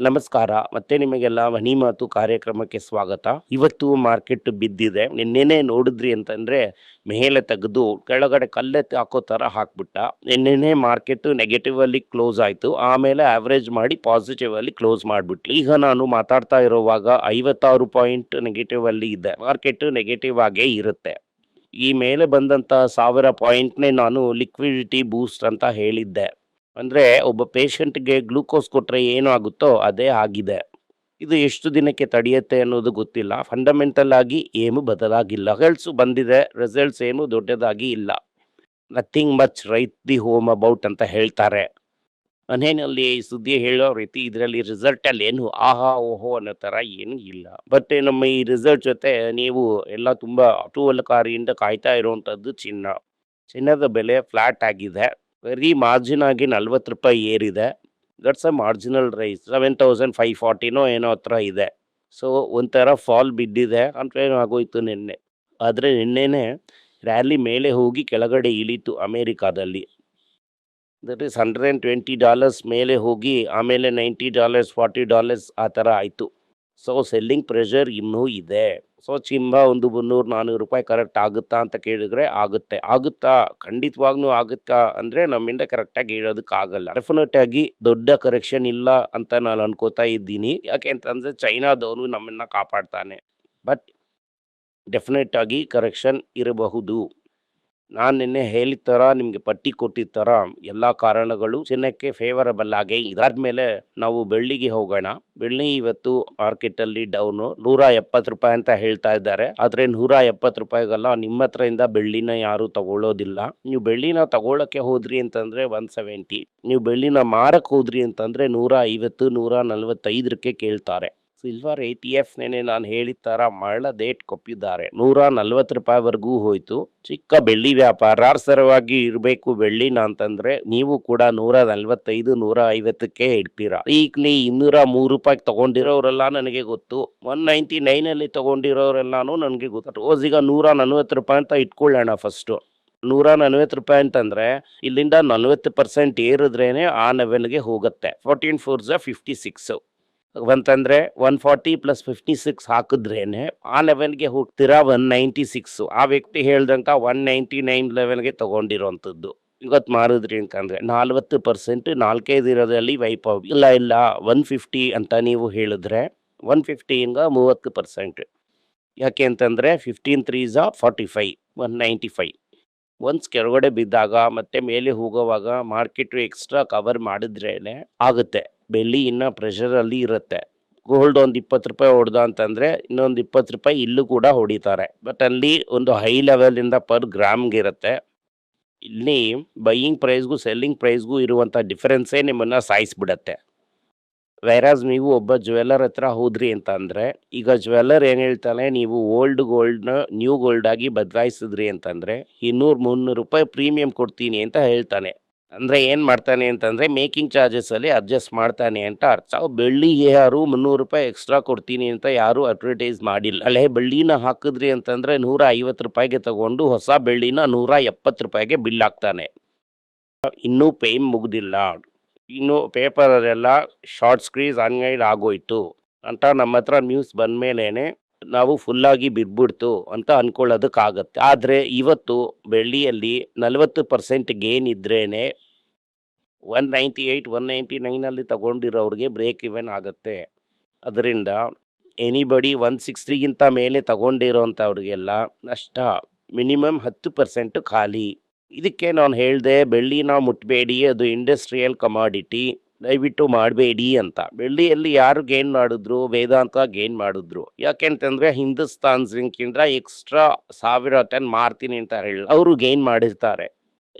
ನಮಸ್ಕಾರ. ಮತ್ತೆ ನಿಮಗೆಲ್ಲ ಮನಿ ಮಾತು ಕಾರ್ಯಕ್ರಮಕ್ಕೆ ಸ್ವಾಗತ. ಇವತ್ತು ಮಾರ್ಕೆಟ್ ಬಿದ್ದಿದೆ. ನಿನ್ನೆನೆ ನೋಡಿದ್ರಿ ಅಂತಂದ್ರೆ ಮೇಲೆ ತೆಗೆದು ಕೆಳಗಡೆ ಕಲ್ಲೆ ಹಾಕೋ ತರ ಹಾಕ್ಬಿಟ್ಟ. ನಿನ್ನೆನೆ ಮಾರ್ಕೆಟ್ ನೆಗೆಟಿವ್ ಅಲ್ಲಿ ಕ್ಲೋಸ್ ಆಯ್ತು. ಆಮೇಲೆ ಆವರೇಜ್ ಮಾಡಿ ಪಾಸಿಟಿವ್ ಅಲ್ಲಿ ಕ್ಲೋಸ್ ಮಾಡ್ಬಿಟ್ಲಿ. ಈಗ ನಾನು ಮಾತಾಡ್ತಾ ಇರುವಾಗ ಐವತ್ತಾರು ಪಾಯಿಂಟ್ ನೆಗೆಟಿವ್ ಅಲ್ಲಿ ಇದೆ. ಮಾರ್ಕೆಟ್ ನೆಗೆಟಿವ್ ಆಗೇ ಇರುತ್ತೆ. ಈ ಮೇಲೆ ಬಂದಂತ ಸಾವಿರ ಪಾಯಿಂಟ್ನೇ ನಾನು ಲಿಕ್ವಿಡಿಟಿ ಬೂಸ್ಟ್ ಅಂತ ಹೇಳಿದ್ದೆ. ಅಂದ್ರೆ ಒಬ್ಬ ಪೇಷಂಟ್ಗೆ ಗ್ಲೂಕೋಸ್ ಕೊಟ್ಟರೆ ಏನು ಆಗುತ್ತೋ ಅದೇ ಆಗಿದೆ. ಇದು ಎಷ್ಟು ದಿನಕ್ಕೆ ತಡೆಯುತ್ತೆ ಅನ್ನೋದು ಗೊತ್ತಿಲ್ಲ. ಫಂಡಮೆಂಟಲ್ ಆಗಿ ಏನು ಬದಲಾಗಿಲ್ಲ. ರಿಸಲ್ಟ್ಸ್ ಬಂದಿದೆ ರಿಸಲ್ಟ್ಸ್ ಏನು ದೊಡ್ಡದಾಗಿ ಇಲ್ಲ. Nothing much write the home about ಅಂತ ಹೇಳ್ತಾರೆ. ಮನೆಯಲ್ಲಿ ಈ ಸುದ್ದಿ ಹೇಳೋ ರೀತಿ ಇದರಲ್ಲಿ ರಿಸಲ್ಟಲ್ಲಿ ಏನು ಆಹಾ, ಓಹೋ ಅನ್ನೋ ಥರ ಏನೂ ಇಲ್ಲ. ಬಟ್ ನಮ್ಮ ಈ ರಿಸಲ್ಟ್ ಜೊತೆ ನೀವು ಎಲ್ಲ ತುಂಬ ಕುತೂಹಲಕಾರಿಯಿಂದ ಕಾಯ್ತಾ ಇರುವಂಥದ್ದು ಚಿನ್ನ. ಚಿನ್ನದ ಬೆಲೆ ಫ್ಲಾಟ್ ಆಗಿದೆ. ವೆರಿ ಮಾರ್ಜಿನ್ ಆಗಿ ನಲ್ವತ್ತು ರೂಪಾಯಿ ಏರಿದೆ. That's a marginal rise seven thousand five ಫಾರ್ಟಿನೋ ಏನೋ ಹತ್ರ ಇದೆ. ಸೊ ಒಂಥರ ಫಾಲ್ ಬಿದ್ದಿದೆ ಏನೋ ಆಗೋಯ್ತು ನಿನ್ನೆ. ಆದರೆ ನಿನ್ನೆನೆ ರ್ಯಾಲಿ ಮೇಲೆ ಹೋಗಿ ಕೆಳಗಡೆ ಇಳೀತು ಅಮೇರಿಕಾದಲ್ಲಿ. That is hundred and twenty dollars ಮೇಲೆ ಹೋಗಿ ಆಮೇಲೆ ನೈಂಟಿ ಡಾಲರ್ಸ್ ಫಾರ್ಟಿ ಡಾಲರ್ಸ್ ಆ ಥರ ಆಯಿತು. ಸೊ ಸೆಲ್ಲಿಂಗ್ ಪ್ರೆಷರ್ ಇನ್ನೂ ಇದೆ. ಸೊ, ಚಿಂಬ ಒಂದು ಮುನ್ನೂರು ನಾನ್ನೂರು ರೂಪಾಯಿ ಕರೆಕ್ಟ್ ಆಗುತ್ತಾ ಅಂತ ಕೇಳಿದ್ರೆ ಆಗುತ್ತೆ. ಆಗುತ್ತಾ? ಖಂಡಿತವಾಗ್ಲೂ ಆಗುತ್ತಾ ಅಂದರೆ ನಮ್ಮಿಂದ ಕರೆಕ್ಟಾಗಿ ಹೇಳೋದಕ್ಕಾಗಲ್ಲ. ಡೆಫಿನೆಟ್ ಆಗಿ ದೊಡ್ಡ ಕರೆಕ್ಷನ್ ಇಲ್ಲ ಅಂತ ನಾನು ಅನ್ಕೋತಾ ಇದ್ದೀನಿ. ಯಾಕೆ ಅಂತಂದರೆ ಚೈನಾದವನು ನಮ್ಮನ್ನ ಕಾಪಾಡ್ತಾನೆ. ಬಟ್ ಡೆಫಿನೆಟ್ ಆಗಿ ಕರೆಕ್ಷನ್ ಇರಬಹುದು. ನಾನು ನಿನ್ನೆ ಹೇಳಿದ ಥರ ನಿಮಗೆ ಪಟ್ಟಿ ಕೊಟ್ಟಿದ್ದ ಥರ ಎಲ್ಲ ಕಾರಣಗಳು ಚಿನ್ನಕ್ಕೆ ಫೇವರಬಲ್ ಆಗಿ ಇದಾದ್ಮೇಲೆ ನಾವು ಬೆಳ್ಳಿಗೆ ಹೋಗೋಣ. ಬೆಳ್ಳಿ ಇವತ್ತು ಮಾರ್ಕೆಟಲ್ಲಿ ಡೌನು ನೂರ ಎಪ್ಪತ್ತು ರೂಪಾಯಿ ಅಂತ ಹೇಳ್ತಾ ಇದ್ದಾರೆ. ಆದರೆ ನೂರ ಎಪ್ಪತ್ತು ರೂಪಾಯಿಗಲ್ಲ, ನಿಮ್ಮ ಹತ್ರದಿಂದ ಬೆಳ್ಳಿನ ಯಾರು ತಗೊಳ್ಳೋದಿಲ್ಲ ನೀವು ಬೆಳ್ಳಿನ ತಗೊಳ್ಳೋಕ್ಕೆ ಹೋದ್ರಿ ಅಂತಂದರೆ ಒನ್ ಸೆವೆಂಟಿ ನೀವು ಬೆಳ್ಳಿನ ಮಾರಕ್ಕೆ ಹೋದ್ರಿ ಅಂತಂದರೆ ನೂರ ಐವತ್ತು, ನೂರ ನಲವತ್ತೈದರಕ್ಕೆ ಕೇಳ್ತಾರೆ. ಸಿಲ್ವರ್ ಎ ಟಿ ಎಫ್ ನೆನೆ ನಾನು ಹೇಳಿದ ಥರ ಮರಳ ಡೇಟ್ ಕೊಪ್ಪಿದ್ದಾರೆ. ನೂರ ನಲ್ವತ್ತು ರೂಪಾಯಿವರೆಗೂ ಹೋಯಿತು. ಚಿಕ್ಕ ಬೆಳ್ಳಿ ವ್ಯಾಪಾರ ಸರವಾಗಿ ಇರಬೇಕು ಬೆಳ್ಳಿನ ಅಂತಂದ್ರೆ ನೀವು ಕೂಡ ನೂರ ನಲ್ವತ್ತೈದು, ನೂರ ಐವತ್ತಕ್ಕೆ ಇಡ್ತೀರಾ? ಈಗಲಿ ಇನ್ನೂರ ಮೂರು ರೂಪಾಯಿ ತಗೊಂಡಿರೋರೆಲ್ಲ ನನಗೆ ಗೊತ್ತು. ಒನ್ ನೈಂಟಿ ನೈನ್ ಅಲ್ಲಿ ತಗೊಂಡಿರೋರೆಲ್ಲಾನು ನನಗೆ ಗೊತ್ತು. ರೋಸ್ ಈಗ ನೂರ ನಲ್ವತ್ತು ರೂಪಾಯಿ ಅಂತ ಇಟ್ಕೊಳ್ಳೋಣ ಫಸ್ಟು ನೂರ ನಲ್ವತ್ತು ರೂಪಾಯಿ ಅಂತಂದ್ರೆ ಇಲ್ಲಿಂದ ನಲ್ವತ್ತು ಪರ್ಸೆಂಟ್ ಏರಿದ್ರೇನೆ ಆ ಲೆವೆಲ್ಗೆ ಹೋಗುತ್ತೆ. ಫೋರ್ಟೀನ್ ಫೋರ್ ಜ ಫಿಫ್ಟಿ ಸಿಕ್ಸ್ ಅಂತಂದ್ರೆ one forty plus fifty six ಹಾಕಿದ್ರೇನೆ ಆ ಲೆವೆಲ್ಗೆ ಹೋಗ್ತೀರಾ ಒನ್ ನೈಂಟಿ ಸಿಕ್ಸು ಆ ವ್ಯಕ್ತಿ ಹೇಳ್ದಂಗೆ ಒನ್ ನೈಂಟಿ ನೈನ್ ಲೆವೆಲ್ಗೆ ತೊಗೊಂಡಿರೋವಂಥದ್ದು ಇವತ್ತು ಮಾರಿದ್ರಿ ಅಂತಂದ್ರೆ ನಾಲ್ವತ್ತು ಪರ್ಸೆಂಟ್ ನಾಲ್ಕೈದು ಇರೋದ್ರಲ್ಲಿ ವೈಪ್ ಇಲ್ಲ ಇಲ್ಲ ಒನ್ ಫಿಫ್ಟಿ ಅಂತ ನೀವು ಹೇಳಿದ್ರೆ ಒನ್ ಫಿಫ್ಟಿಯಿಂದ ಮೂವತ್ತು ಪರ್ಸೆಂಟ್ ಯಾಕೆ ಅಂತಂದ್ರೆ fifteen ತ್ರೀಸ forty five one ninety five ones ಕೆಳಗಡೆ ಬಿದ್ದಾಗ ಮತ್ತೆ ಮೇಲೆ ಹೋಗೋವಾಗ ಮಾರ್ಕೆಟ್ ಎಕ್ಸ್ಟ್ರಾ ಕವರ್ ಮಾಡಿದ್ರೇನೆ ಆಗುತ್ತೆ. ಬೆಳ್ಳಿ ಇನ್ನೂ ಪ್ರೆಷರಲ್ಲಿ ಇರುತ್ತೆ. ಗೋಲ್ಡ್ ಒಂದು ಇಪ್ಪತ್ತು ರೂಪಾಯಿ ಹೊಡೆದ ಅಂತಂದರೆ ಇನ್ನೊಂದು ಇಪ್ಪತ್ತು ರೂಪಾಯಿ ಇಲ್ಲೂ ಕೂಡ ಹೊಡಿತಾರೆ. ಬಟ್ ಅಲ್ಲಿ ಒಂದು ಹೈ ಲೆವೆಲಿಂದ ಪರ್ ಗ್ರಾಮ್ಗೆ ಇರುತ್ತೆ. ಇಲ್ಲಿ ಬೈಯಿಂಗ್ ಪ್ರೈಸ್ಗೂ ಸೆಲ್ಲಿಂಗ್ ಪ್ರೈಸ್ಗೂ ಇರುವಂಥ ಡಿಫರೆನ್ಸೇ ನಿಮ್ಮನ್ನು ಸಾಯಿಸ್ಬಿಡತ್ತೆ. ವೈರಾಸ್ ನೀವು ಒಬ್ಬ ಜ್ಯುವೆಲ್ಲರ್ ಹತ್ರ ಹೋದ್ರಿ ಅಂತ ಅಂದರೆ ಈಗ ಜ್ಯುವೆಲ್ಲರ್ ಏನು ಹೇಳ್ತಾನೆ, ನೀವು ಓಲ್ಡ್ ಗೋಲ್ಡ್ನ ನ್ಯೂ ಗೋಲ್ಡಾಗಿ ಬದಲಾಯಿಸಿದ್ರಿ ಅಂತಂದರೆ, ಇನ್ನೂರು ಮುನ್ನೂರು ರೂಪಾಯಿ ಪ್ರೀಮಿಯಂ ಕೊಡ್ತೀನಿ ಅಂತ ಹೇಳ್ತಾನೆ. ಅಂದ್ರೆ ಏನು ಮಾಡ್ತಾನೆ ಅಂತಂದರೆ ಮೇಕಿಂಗ್ ಚಾರ್ಜಸಲ್ಲಿ ಅಡ್ಜಸ್ಟ್ ಮಾಡ್ತಾನೆ ಅಂತ ಅರ್ಥ. ಬೆಳ್ಳಿಗೆ ಯಾರು ಮುನ್ನೂರು ರೂಪಾಯಿ ಎಕ್ಸ್ಟ್ರಾ ಕೊಡ್ತೀನಿ ಅಂತ ಯಾರು ಅಡ್ವರ್ಟೈಸ್ ಮಾಡಿಲ್ಲ. ಅಲ್ಲೇ ಬೆಳ್ಳಿನ ಹಾಕಿದ್ರಿ ಅಂತಂದರೆ ನೂರ ಐವತ್ತು ರೂಪಾಯಿಗೆ ತಗೊಂಡು ಹೊಸ ಬೆಳ್ಳಿನ ನೂರ ಎಪ್ಪತ್ತು ರೂಪಾಯಿಗೆ ಬಿಲ್ ಹಾಕ್ತಾನೆ. ಇನ್ನೂ ಪೇಮ್ ಮುಗ್ದಿಲ್ಲ. ಇನ್ನು ಪೇಪರಲ್ಲೆಲ್ಲ ಶಾರ್ಟ್ ಸ್ಕ್ರೀಸ್ ಅನ್ಗೈಡ್ ಆಗೋಯ್ತು. ಅಂತ ನಮ್ಮ ಹತ್ರ ನ್ಯೂಸ್ ಬಂದ್ಮೇಲೇನೆ ನಾವು ಫುಲ್ಲಾಗಿ ಬಿದ್ಬಿಡ್ತು ಅಂತ ಅನ್ಕೊಳ್ಳೋದಕ್ಕಾಗತ್ತೆ. ಆದರೆ ಇವತ್ತು ಬೆಳ್ಳಿಯಲ್ಲಿ ನಲವತ್ತು ಪರ್ಸೆಂಟ್ ಗೇನ್ ಇದ್ರೇ one ninety eight one ninety ನೈನಲ್ಲಿ ತಗೊಂಡಿರೋರಿಗೆ ಬ್ರೇಕ್ ಇವೆನ್ ಆಗುತ್ತೆ. ಅದರಿಂದ ಎನಿಬಡಿ ಒನ್ ಸಿಕ್ಸ್ಟಿಗಿಂತ ಮೇಲೆ ತಗೊಂಡಿರೋಂಥವ್ರಿಗೆಲ್ಲ ನಷ್ಟ. ಮಿನಿಮಮ್ ಹತ್ತು ಪರ್ಸೆಂಟ್ ಖಾಲಿ. ಇದಕ್ಕೆ ನಾನು ಹೇಳಿದೆ, ಬೆಳ್ಳಿನ ಮುಟ್ಬೇಡಿ, ಅದು ಇಂಡಸ್ಟ್ರಿಯಲ್ ಕಮಾಡಿಟಿ ದಯವಿಟ್ಟು ಮಾಡಬೇಡಿ ಅಂತ. ಬೆಳ್ಳಿಯಲ್ಲಿ ಯಾರು ಗೇನ್ ಮಾಡಿದ್ರು, ವೇದಾಂತ ಗೇನ್ ಮಾಡಿದ್ರು. ಯಾಕೆಂತಂದ್ರೆ ಹಿಂದೂಸ್ತಾನ್ ಜಿಂಕಿಂದ ಎಕ್ಸ್ಟ್ರಾ ಸಾವಿರ ಟನ್ ಮಾರ್ತೀನಿ ಅಂತ ಹೇಳಿ ಅವರು ಗೇನ್ ಮಾಡಿರ್ತಾರೆ.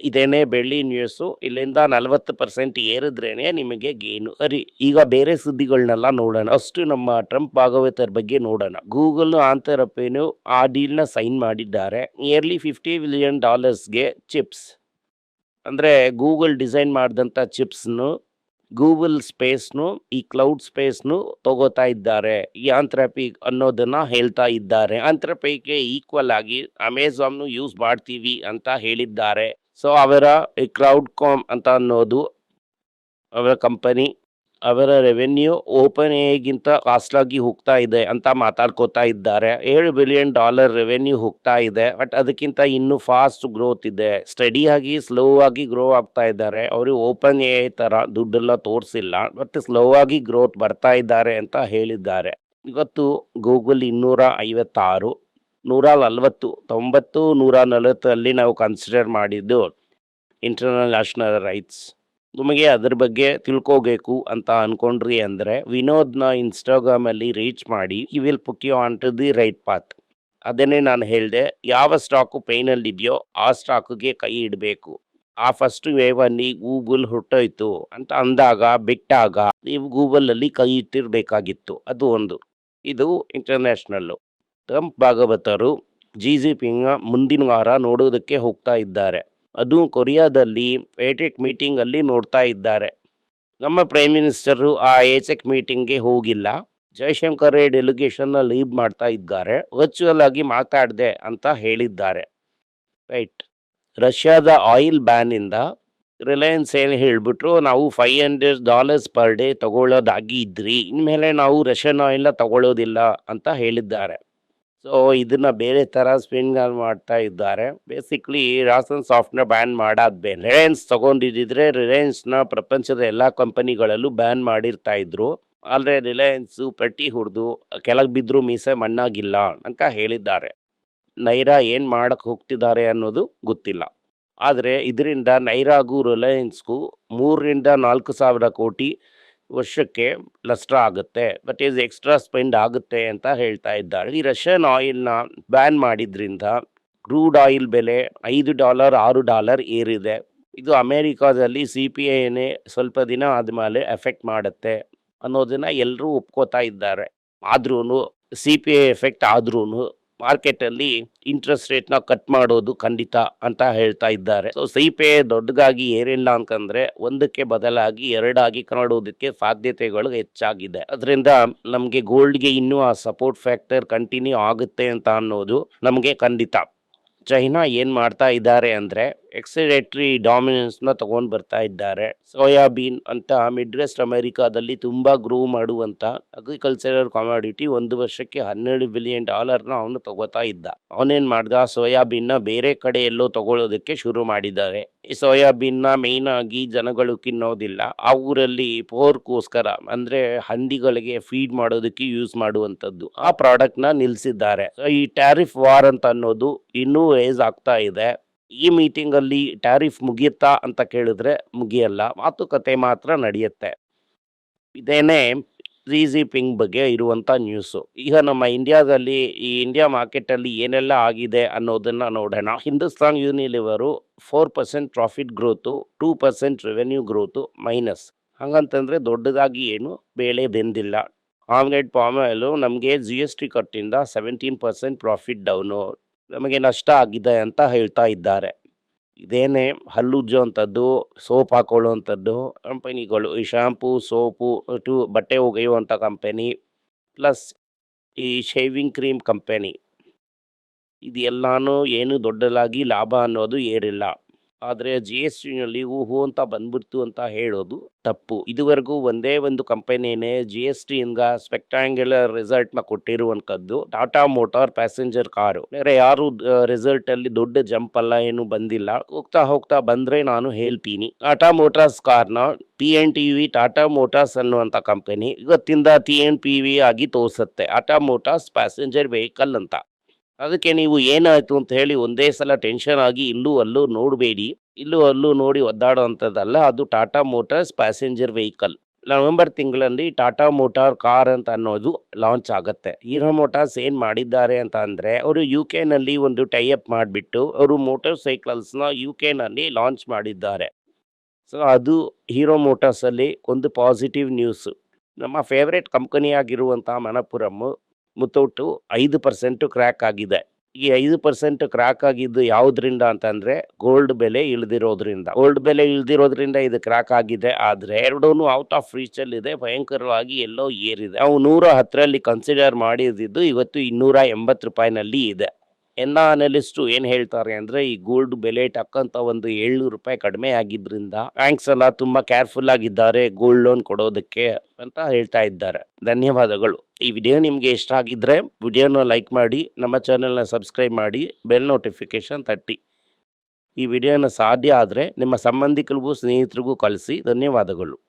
ಇದೇನೇ ಬೆಳ್ಳಿ ನ್ಯೂಸು ಇಲ್ಲಿಂದ ನಲವತ್ತು ಪರ್ಸೆಂಟ್ ಏರಿದ್ರೇನೆ ನಿಮಗೆ ಗೇನು ಅರಿ, ಈಗ ಬೇರೆ ಸುದ್ದಿಗಳನ್ನೆಲ್ಲ ನೋಡೋಣ. ಅಷ್ಟು ನಮ್ಮ ಟ್ರಂಪ್ ಭಾಗವತರ ಬಗ್ಗೆ ನೋಡೋಣ. ಗೂಗಲ್ ಆಂತರಪ್ಪೇನು ಆ ಡೀಲ್ನ ಸೈನ್ ಮಾಡಿದ್ದಾರೆ. ನಿಯರ್ಲಿ ಫಿಫ್ಟಿ ಬಿಲಿಯನ್ ಡಾಲರ್ಸ್ಗೆ ಚಿಪ್ಸ್ ಅಂದರೆ ಗೂಗಲ್ ಡಿಸೈನ್ ಮಾಡಿದಂಥ ಚಿಪ್ಸ್ನು ಗೂಗಲ್ ಸ್ಪೇಸ್ನು, ಈ ಕ್ಲೌಡ್ ಸ್ಪೇಸ್ನು ತಗೋತಾ ಇದ್ದಾರೆ. ಈ ಆಂಥ್ರಾಪಿಕ್ ಅನ್ನೋದನ್ನ ಹೇಳ್ತಾ ಇದ್ದಾರೆ. ಆಂಥ್ರಪಿಗೆ ಈಕ್ವಲ್ ಆಗಿ ಅಮೆಝಾನ್ನು ಯೂಸ್ ಮಾಡ್ತೀವಿ ಅಂತ ಹೇಳಿದ್ದಾರೆ. ಸೊ, ಅವರ ಈ ಕ್ಲೌಡ್ ಕಾಮ್ ಅಂತ ಅನ್ನೋದು ಅವರ ಕಂಪನಿ ಅವರ ರೆವೆನ್ಯೂ ಓಪನ್ ಎಗಿಂತ ಕಾಸ್ಟ್ ಆಗಿ ಹೋಗ್ತಾ ಇದೆ ಅಂತ ಮಾತಾಡ್ಕೋತಾ ಇದ್ದಾರೆ. ಏಳು ಬಿಲಿಯನ್ ಡಾಲರ್ ರೆವೆನ್ಯೂ ಹೋಗ್ತಾ ಇದೆ. ಬಟ್ ಅದಕ್ಕಿಂತ ಇನ್ನು ಫಾಸ್ಟ್ ಗ್ರೋತ್ ಇದೆ. ಸ್ಟಡಿ ಆಗಿ ಸ್ಲೋ ಆಗಿ ಗ್ರೋ ಆಗ್ತಾ ಇದ್ದಾರೆ. ಅವರು ಓಪನ್ ಎ ತರ ದುಡ್ಡೆಲ್ಲ ತೋರಿಸಿಲ್ಲ. ಬಟ್ ಸ್ಲೋ ಆಗಿ ಗ್ರೋತ್ ಬರ್ತಾ ಇದ್ದಾರೆ ಅಂತ ಹೇಳಿದ್ದಾರೆ. ಇವತ್ತು ಗೂಗಲ್ ಇನ್ನೂರ ಐವತ್ತಾರು ನೂರ ನಲವತ್ತು ತೊಂಬತ್ತು ನೂರ ನಲವತ್ತಲ್ಲಿ ನಾವು ಕನ್ಸಿಡರ್ ಮಾಡಿದ್ದು ಇಂಟರ್ನ್ಯಾಷನಲ್ ರೈಟ್ಸ್ ನಿಮಗೆ ಅದ್ರ ಬಗ್ಗೆ ತಿಳ್ಕೋಬೇಕು ಅಂತ ಅನ್ಕೊಂಡ್ರಿ ಅಂದರೆ ಇನ್ಸ್ಟಾಗ್ರಾಮ್ ಇನ್ಸ್ಟಾಗ್ರಾಮಲ್ಲಿ ರೀಚ್ ಮಾಡಿ he will put you on to the right path ಅದನ್ನೇ ನಾನು ಹೇಳಿದೆ, ಯಾವ ಸ್ಟಾಕು ಅಲ್ಲಿ ಇದೆಯೋ ಆ ಸ್ಟಾಕ್ಗೆ ಕೈ ಇಡಬೇಕು. ಆ ಫಸ್ಟ್ ವೇವಲ್ಲಿ ಗೂಗಲ್ ಹುಟ್ಟೋಯ್ತು ಅಂತ ಅಂದಾಗ, ಬಿಟ್ಟಾಗ ನೀವು ಗೂಗಲಲ್ಲಿ ಕೈ ಇಟ್ಟಿರಬೇಕಾಗಿತ್ತು. ಅದು ಒಂದು. ಇದು ಇಂಟರ್ನ್ಯಾಷನಲ್ಲು ಟ್ರಂಪ್ ಭಾಗವತರು ಜಿ ಜಿ ಪಿಂಗ್ ಮುಂದಿನ ವಾರ ನೋಡೋದಕ್ಕೆ ಹೋಗ್ತಾ ಇದ್ದಾರೆ. ಅದು ಕೊರಿಯಾದಲ್ಲಿ ಏಟೆಕ್ ಮೀಟಿಂಗ್ ಅಲ್ಲಿ ನೋಡ್ತಾ ಇದ್ದಾರೆ. ನಮ್ಮ ಪ್ರೈಮ್ ಮಿನಿಸ್ಟರು ಆ ಏಚೆಕ್ ಮೀಟಿಂಗ್ಗೆ ಹೋಗಿಲ್ಲ. ಜಯಶಂಕರ್ ಡೆಲಿಗೇಷನ್ ಲೀವ್ ಮಾಡ್ತಾ ಇದ್ದಾರೆ. ವರ್ಚುವಲ್ ಆಗಿ ಮಾತಾಡಿದೆ ಅಂತ ಹೇಳಿದ್ದಾರೆ. ರೈಟ್. ರಷ್ಯಾದ ಆಯಿಲ್ ಬ್ಯಾನ್ ಇಂದ ರಿಲಯನ್ಸ್ ಏನು ಹೇಳ್ಬಿಟ್ರು, ನಾವು five hundred dollars per day ತಗೊಳ್ಳೋದಾಗಿ ಇದ್ರಿ. ಇನ್ಮೇಲೆ ನಾವು ರಷ್ಯನ್ ಆಯಿಲ್ನ ತಗೊಳ್ಳೋದಿಲ್ಲ ಅಂತ ಹೇಳಿದ್ದಾರೆ. ಸೊ ಇದನ್ನ ಬೇರೆ ತರ ಸ್ಪಿನ್ ಮಾಡ್ತಾ ಇದ್ದಾರೆ. ಬೇಸಿಕ್ಲಿ ರಾಸನ್ ಸಾಫ್ಟ್ನ ಬ್ಯಾನ್ ಮಾಡಾದ್ಮೇಲೆ ರಿಲಯನ್ಸ್ ತಗೊಂಡಿದ್ರೆ ರಿಲಯನ್ಸ್ನ ಪ್ರಪಂಚದ ಎಲ್ಲಾ ಕಂಪನಿಗಳಲ್ಲೂ ಬ್ಯಾನ್ ಮಾಡಿರ್ತಾ ಇದ್ರು. ಆದರೆ ರಿಲಯನ್ಸ್ ಪಟ್ಟಿ ಹುಡ್ದು ಕೆಳಗೆ ಬಿದ್ರು ಮೀಸೆ ಮಣ್ಣಾಗಿಲ್ಲ ಅಂತ ಹೇಳಿದ್ದಾರೆ. ನೈರಾ ಏನು ಮಾಡಕ್ಕೆ ಹೋಗ್ತಿದ್ದಾರೆ ಅನ್ನೋದು ಗೊತ್ತಿಲ್ಲ. ಆದರೆ ಇದರಿಂದ ನೈರಾಗೂ ರಿಲಯನ್ಸ್ಗೂ ಮೂರರಿಂದ ನಾಲ್ಕು ಸಾವಿರ ಕೋಟಿ ವರ್ಷಕ್ಕೆ ನಷ್ಟ ಆಗುತ್ತೆ. ಬಟ್ ಈಸ್ ಎಕ್ಸ್ಟ್ರಾ ಸ್ಪೆಂಡ್ ಆಗುತ್ತೆ ಅಂತ ಹೇಳ್ತಾ ಇದ್ದಾರೆ ಈ ರಷ್ಯನ್ ಆಯಿಲ್ನ ಬ್ಯಾನ್ ಮಾಡಿದ್ರಿಂದ ಕ್ರೂಡ್ ಆಯಿಲ್ ಬೆಲೆ ಐದು ಡಾಲರ್ ಆರು ಡಾಲರ್ ಏರಿದೆ. ಇದು ಅಮೇರಿಕಾದಲ್ಲಿ ಸಿ ಪಿ ಐನೇ ಸ್ವಲ್ಪ ದಿನ ಆದಮೇಲೆ ಎಫೆಕ್ಟ್ ಮಾಡುತ್ತೆ ಅನ್ನೋದನ್ನು ಎಲ್ಲರೂ ಒಪ್ಕೋತಾ ಇದ್ದಾರೆ. ಆದ್ರೂ ಸಿ ಪಿ ಐ ಎಫೆಕ್ಟ್ ಆದ್ರೂ ಮಾರ್ಕೆಟಲ್ಲಿ ಇಂಟ್ರೆಸ್ಟ್ ರೇಟ್ನ ಕಟ್ ಮಾಡೋದು ಖಂಡಿತ ಅಂತ ಹೇಳ್ತಾ ಇದ್ದಾರೆ. ಸೊ ಸೈಪೆ ದೊಡ್ಡಗಾಗಿ ಏರಿಲ್ಲ ಅಂತಂದ್ರೆ ಒಂದಕ್ಕೆ ಬದಲಾಗಿ ಎರಡಾಗಿ ಕಾಣೋದಕ್ಕೆ ಸಾಧ್ಯತೆಗಳು ಹೆಚ್ಚಾಗಿದೆ. ಅದರಿಂದ ನಮಗೆ ಗೋಲ್ಡ್ಗೆ ಇನ್ನೂ ಆ ಸಪೋರ್ಟ್ ಫ್ಯಾಕ್ಟರ್ ಕಂಟಿನ್ಯೂ ಆಗುತ್ತೆ ಅಂತ ಅನ್ನೋದು ನಮಗೆ ಖಂಡಿತ. ಚೈನಾ ಏನು ಮಾಡ್ತಾ ಇದ್ದಾರೆ ಅಂದ್ರೆ ಎಕ್ಸಿಲೇಟ್ರಿ ಡಾಮಿನೆನ್ಸ್ನ ತಗೊಂಡು ಬರ್ತಾ ಇದ್ದಾರೆ. ಸೋಯಾಬೀನ್ ಅಂತ ಮಿಡ್ ವೆಸ್ಟ್ ಅಮೆರಿಕಾದಲ್ಲಿ ತುಂಬ ಗ್ರೋ ಮಾಡುವಂತ ಅಗ್ರಿಕಲ್ಚರಲ್ ಕಮಾಡಿಟಿ ಒಂದು ವರ್ಷಕ್ಕೆ ಹನ್ನೆರಡು ಬಿಲಿಯನ್ ಡಾಲರ್ನ ಅವನು ತಗೋತಾ ಇದ್ದ. ಅವನೇನ್ ಮಾಡ್ದ? ಸೋಯಾಬೀನ್ನ ಬೇರೆ ಕಡೆ ಎಲ್ಲೋ ತಗೊಳ್ಳೋದಕ್ಕೆ ಶುರು ಮಾಡಿದ್ದಾರೆ. ಈ ಸೋಯಾಬೀನ್ನ ಮೇಯ್ನ್ ಆಗಿ ಜನಗಳು ತಿನ್ನೋದಿಲ್ಲ. ಆ ಊರಲ್ಲಿ ಪೋರ್ಕೋಸ್ಕರ ಅಂದ್ರೆ ಹಂದಿಗಳಿಗೆ ಫೀಡ್ ಮಾಡೋದಕ್ಕೆ ಯೂಸ್ ಮಾಡುವಂತದ್ದು ಆ ಪ್ರಾಡಕ್ಟ್ನ ನಿಲ್ಸಿದ್ದಾರೆ. ಈ ಟ್ಯಾರಿಫ್ ವಾರ್ ಅಂತ ಅನ್ನೋದು ಇನ್ನೂ ರೇಸ್ ಆಗ್ತಾ ಇದೆ. ಈ ಮೀಟಿಂಗ್ ಅಲ್ಲಿ ಟ್ಯಾರಿಫ್ ಮುಗಿಯುತ್ತಾ ಅಂತ ಕೇಳಿದ್ರೆ ಮುಗಿಯಲ್ಲ, ಮಾತುಕತೆ ಮಾತ್ರ ನಡೆಯುತ್ತೆ. ಇದೇನೆ ಪಿಂಗ್ ಬಗ್ಗೆ ಇರುವಂತ ನ್ಯೂಸ್ ಈಗ ನಮ್ಮ ಇಂಡಿಯಾದಲ್ಲಿ ಈ ಇಂಡಿಯಾ ಮಾರ್ಕೆಟ್ ಅಲ್ಲಿ ಏನೆಲ್ಲ ಆಗಿದೆ ಅನ್ನೋದನ್ನ ನೋಡೋಣ. Hindustan Unilever four percent profit growth two percent revenue growth minus ಹಾಗಂತಂದರೆ ದೊಡ್ಡದಾಗಿ ಏನು ಬೇಳೆ ಬೆಂದಿಲ್ಲ. ಆಮ್ಲೆಟ್, ಪಾಮ್ ಆಯಿಲು ನಮಗೆ ಜಿ ಎಸ್ ಟಿ ಕಟ್ಟಿಂದ ಸೆವೆಂಟೀನ್ ಪರ್ಸೆಂಟ್ ಪ್ರಾಫಿಟ್ ಡೌನು ನಮಗೆ ನಷ್ಟ ಆಗಿದೆ ಅಂತ ಹೇಳ್ತಾ ಇದ್ದಾರೆ. ಇದೇನೆ ಹಲ್ಲುಜ್ಜುವಂಥದ್ದು ಸೋಪ್ ಹಾಕೊಳ್ಳುವಂಥದ್ದು, ಕಂಪನಿಗಳು ಈ ಶಾಂಪೂ, ಸೋಪು, ಟು ಬಟ್ಟೆ ಒಗೆಯುವಂಥ ಕಂಪನಿ, ಪ್ಲಸ್ ಈ ಶೇವಿಂಗ್ ಕ್ರೀಮ್ ಕಂಪನಿ. ಇದು ಎಲ್ಲಾನು ಏನು ದೊಡ್ಡದಾಗಿ ಲಾಭ ಅನ್ನೋದು ಏರಿಲ್ಲ. ಆದರೆ ಜಿ ಎಸ್ ಟಿನಲ್ಲಿ ಊಹು ಅಂತ ಬಂದ್ಬಿಡ್ತು ಅಂತ ಹೇಳೋದು ತಪ್ಪು. ಇದುವರೆಗೂ ಒಂದೇ ಒಂದು ಕಂಪನಿನೇ ಜಿ ಎಸ್ ಟಿಯಿಂದ ಸ್ಪೆಕ್ಟಾಂಗ್ಯುಲರ್ ರಿಸಲ್ಟ್ನ ಕೊಟ್ಟಿರುವಂಥದ್ದು ಟಾಟಾ ಮೋಟಾರ್ ಪ್ಯಾಸೆಂಜರ್ ಕಾರು ಯಾರು ರಿಸಲ್ಟ್ ಅಲ್ಲಿ ದೊಡ್ಡ ಜಂಪ್ ಅಲ್ಲ, ಏನು ಬಂದಿಲ್ಲ. ಹೋಗ್ತಾ ಹೋಗ್ತಾ ಬಂದ್ರೆ ನಾನು ಹೇಳ್ತೀನಿ. ಟಾಟಾ ಮೋಟಾರ್ಸ್ ಕಾರ್ನ P N T V Tata motors ಅನ್ನುವಂಥ ಕಂಪನಿ ಇವತ್ತಿಂದ ಟಿ ಎನ್ ಪಿ ವಿ ಆಗಿ ತೋರಿಸುತ್ತೆ. ಟಾಟಾ ಮೋಟಾರ್ಸ್ ಪ್ಯಾಸೆಂಜರ್ ವೆಹಿಕಲ್ ಅಂತ. ಅದಕ್ಕೆ ನೀವು ಏನಾಯಿತು ಅಂತ ಹೇಳಿ ಒಂದೇ ಸಲ ಟೆನ್ಷನ್ ಆಗಿ ಇಲ್ಲೂ ಅಲ್ಲೂ ನೋಡಬೇಡಿ. ಇಲ್ಲೂ ಅಲ್ಲೂ ನೋಡಿ ಒದ್ದಾಡೋ ಅಂಥದ್ದಲ್ಲ ಅದು Tata motors passenger vehicle. November ತಿಂಗಳಲ್ಲಿ ಟಾಟಾ ಮೋಟಾರ್ ಕಾರ್ ಅಂತ ಅನ್ನೋದು ಲಾಂಚ್ ಆಗುತ್ತೆ. ಹೀರೋ ಮೋಟಾರ್ಸ್ ಏನು ಮಾಡಿದ್ದಾರೆ ಅಂತ ಅಂದರೆ, ಅವರು ಯು ಕೆನಲ್ಲಿ ಒಂದು ಟೈ ಅಪ್ ಮಾಡಿಬಿಟ್ಟು, ಅವರು ಮೋಟಾರ್ ಸೈಕಲ್ಸ್ನ ಯು ಕೆನಲ್ಲಿ ಲಾಂಚ್ ಮಾಡಿದ್ದಾರೆ. ಸೊ, ಅದು ಹೀರೋ ಮೋಟಾರ್ಸಲ್ಲಿ ಒಂದು ಪಾಸಿಟಿವ್ ನ್ಯೂಸು. ನಮ್ಮ ಫೇವ್ರೆಟ್ ಕಂಪನಿಯಾಗಿರುವಂಥ ಮನಪುರಮ್ಮು ಮನಪುರಮ್ ಮುತ್ತೋಟು ಐದು ಪರ್ಸೆಂಟು ಕ್ರ್ಯಾಕ್ ಆಗಿದೆ. ಈ ಐದು ಪರ್ಸೆಂಟ್ ಕ್ರ್ಯಾಕ್ ಆಗಿದ್ದು ಯಾವುದರಿಂದ ಅಂತಂದರೆ ಗೋಲ್ಡ್ ಬೆಲೆ ಇಳಿದಿರೋದ್ರಿಂದ. ಗೋಲ್ಡ್ ಬೆಲೆ ಇಳಿದಿರೋದ್ರಿಂದ ಇದು ಕ್ರ್ಯಾಕ್ ಆಗಿದೆ. ಆದರೆ ಎರಡೂ ಔಟ್ ಆಫ್ ರೀಚ್ ಅಲ್ಲಿ ಇದೆ. ಭಯಂಕರವಾಗಿ ಎಲ್ಲೋ ಏರಿದೆ. ನಾವು ನೂರ ಹತ್ತರಲ್ಲಿ ಕನ್ಸಿಡರ್ ಮಾಡಿದ್ದು ಇವತ್ತು ಇನ್ನೂರ ಎಂಬತ್ತು ರೂಪಾಯಿನಲ್ಲಿ ಇದೆ. ಎಲ್ಲ ಅನಲಿಸ್ಟು ಏನು ಹೇಳ್ತಾರೆ ಅಂದರೆ, ಈ ಗೋಲ್ಡ್ ಬೆಲೆ ಟಕ್ಕಂತ ಒಂದು ಏಳ್ನೂರು ರೂಪಾಯಿ ಕಡಿಮೆ ಆಗಿದ್ದರಿಂದ ಬ್ಯಾಂಕ್ಸ್ ಎಲ್ಲ ತುಂಬ ಕೇರ್ಫುಲ್ ಆಗಿದ್ದಾರೆ ಗೋಲ್ಡ್ ಲೋನ್ ಕೊಡೋದಕ್ಕೆ ಅಂತ ಹೇಳ್ತಾ ಇದ್ದಾರೆ. ಧನ್ಯವಾದಗಳು. ಈ ವಿಡಿಯೋ ನಿಮಗೆ ಇಷ್ಟ ಆಗಿದ್ರೆ ವಿಡಿಯೋನ ಲೈಕ್ ಮಾಡಿ, ನಮ್ಮ ಚಾನೆಲ್ನ ಸಬ್ಸ್ಕ್ರೈಬ್ ಮಾಡಿ ಬೆಲ್ ನೋಟಿಫಿಕೇಶನ್ ತಟ್ಟಿ. ಈ ವಿಡಿಯೋನ ಸಾಧ್ಯ ಆದರೆ ನಿಮ್ಮ ಸಂಬಂಧಿಕರಿಗೂ, ಸ್ನೇಹಿತರಿಗೂ ಕಳಿಸಿ. ಧನ್ಯವಾದಗಳು.